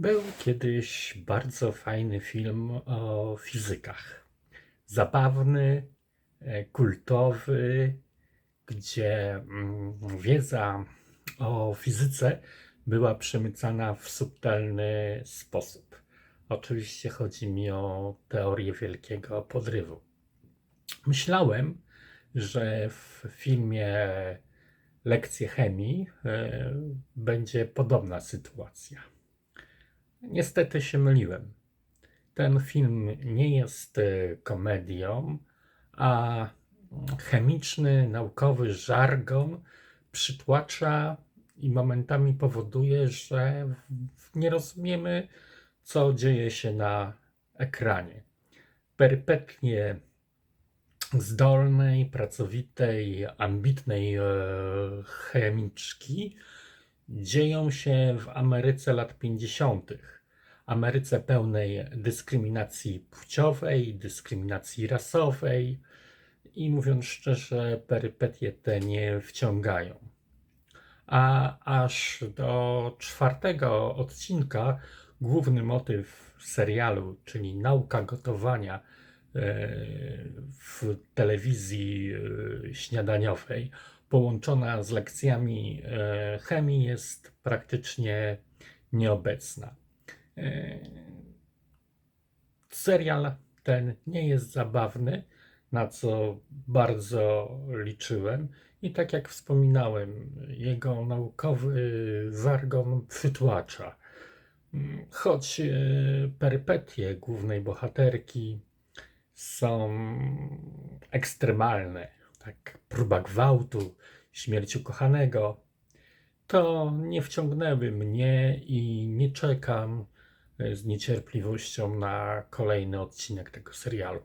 Był kiedyś bardzo fajny film o fizykach. Zabawny, e, kultowy, gdzie mm, wiedza o fizyce była przemycana w subtelny sposób. Oczywiście chodzi mi o teorię wielkiego podrywu. Myślałem, że w filmie Lekcje chemii e, będzie podobna sytuacja. Niestety się myliłem. Ten film nie jest e, komedią, a chemiczny, naukowy żargon przytłacza i momentami powoduje, że nie rozumiemy, co dzieje się na ekranie. Perypetnie zdolnej, pracowitej, ambitnej e, chemiczki dzieją się w Ameryce lat 50. Ameryce pełnej dyskryminacji płciowej, dyskryminacji rasowej i mówiąc szczerze, perypetie te nie wciągają. A aż do czwartego odcinka główny motyw serialu, czyli nauka gotowania e, w telewizji e, śniadaniowej, połączona z lekcjami e, chemii, jest praktycznie nieobecna. E, Serial ten nie jest zabawny, na co bardzo liczyłem. I tak jak wspominałem, jego naukowy żargon przytłacza. Choć e, perypetie głównej bohaterki są ekstremalne, tak próba gwałtu, śmierć ukochanego, to nie wciągnęły mnie i nie czekam e, z niecierpliwością na kolejny odcinek tego serialu.